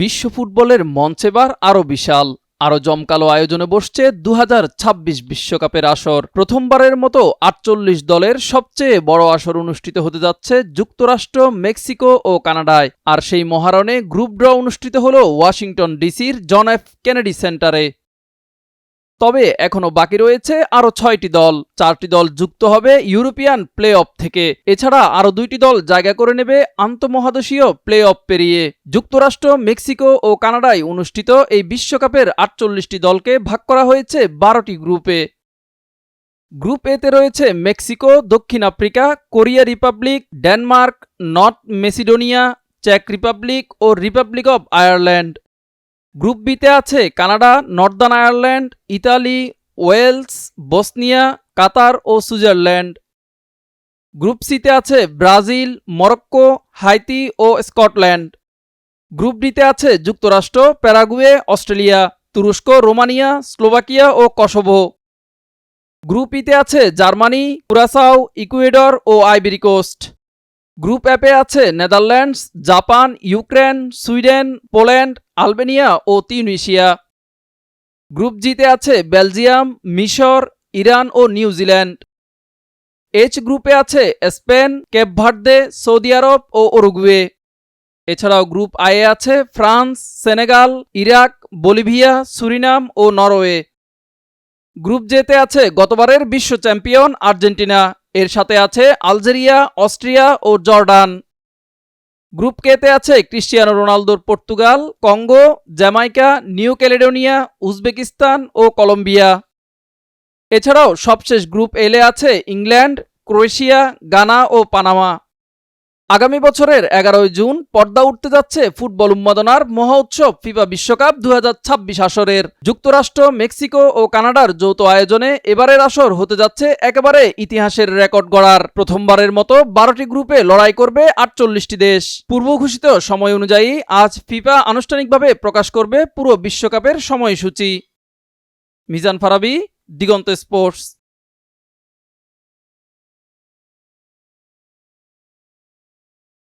বিশ্ব ফুটবলের মঞ্চেবার আরও বিশাল। আরও জমকালো আয়োজনে বসছে দু বিশ্বকাপের আসর। প্রথমবারের মতো আটচল্লিশ দলের সবচেয়ে বড় আসর অনুষ্ঠিত হতে যাচ্ছে যুক্তরাষ্ট্র, মেক্সিকো ও কানাডায়। আর সেই মহারণে গ্রুপ ড্র অনুষ্ঠিত হল ওয়াশিংটন ডিসির জন এফ কেনেডি সেন্টারে। তবে এখনও বাকি রয়েছে আরও ছয়টি দল। চারটি দল যুক্ত হবে ইউরোপিয়ান প্লে অফ থেকে। এছাড়া আরও দুইটি দল জায়গা করে নেবে আন্তঃমহাদেশীয় প্লে অফ পেরিয়ে। যুক্তরাষ্ট্র, মেক্সিকো ও কানাডায় অনুষ্ঠিত এই বিশ্বকাপের আটচল্লিশটি দলকে ভাগ করা হয়েছে বারোটি গ্রুপে। গ্রুপ এতে রয়েছে মেক্সিকো, দক্ষিণ Africa, Korea Republic, Denmark, North Macedonia, check Republic ও রিপাবলিক অব আয়ারল্যান্ড। গ্রুপ বিতে আছে Canada, Northern Ireland, Italy, Wales, Bosnia, Qatar ও সুইজারল্যান্ড। গ্রুপ সিতে আছে ব্রাজিল, মরক্কো, হাইতি ও স্কটল্যান্ড। গ্রুপ ডিতে আছে যুক্তরাষ্ট্র, প্যারাগুয়ে, অস্ট্রেলিয়া, তুরস্ক, রোমানিয়া, স্লোভাকিয়া ও কসোভো। গ্রুপ ইতে আছে জার্মানি, কুরাসাও, ইকুয়েডর ও আইবেরি কোস্ট। গ্রুপ অ্যাপে আছে Netherlands, Japan, Ukraine, Sweden, Poland, Albania ও তিউনিশিয়া। গ্রুপ জিতে আছে বেলজিয়াম, মিশর, ইরান ও নিউজিল্যান্ড এইচ গ্রুপে আছে স্পেন কেপভার্দে সৌদি আরব ও ওরুগুয়ে এছাড়াও গ্রুপ আয়ে আছে France, Senegal, Iraq, Bolivia, Suriname ও নরওয়ে। গ্রুপ জেতে আছে গতবারের বিশ্ব চ্যাম্পিয়ন আর্জেন্টিনা। এর সাথে আছে আলজেরিয়া, অস্ট্রিয়া ও জর্ডান। গ্রুপ কেতে আছে ক্রিস্টিয়ানো রোনালদোর Portugal, Congo, Jamaica, New Caledonia, Uzbekistan ও কলম্বিয়া। এছাড়াও সবশেষ গ্রুপ এলে আছে ইংল্যান্ড, ক্রোয়েশিয়া, গানা ও পানামা। আগামী বছরের এগারোই জুন পর্দা উঠতে যাচ্ছে ফুটবল উন্মাদনার মহা উৎসব, ফিফা বিশ্বকাপ দু হাজার ছাব্বিশ আসরের। যুক্তরাষ্ট্র, মেক্সিকো ও কানাডার যৌথ আয়োজনে এবারের আসর হতে যাচ্ছে একেবারে ইতিহাসের রেকর্ড গড়ার। প্রথমবারের মতো বারোটি গ্রুপে লড়াই করবে আটচল্লিশটি দেশ। পূর্ব ঘোষিত সময় অনুযায়ী আজ ফিফা আনুষ্ঠানিকভাবে প্রকাশ করবে পুরো বিশ্বকাপের সময়সূচি। মিজান ফারাবি, দিগন্ত স্পোর্টস।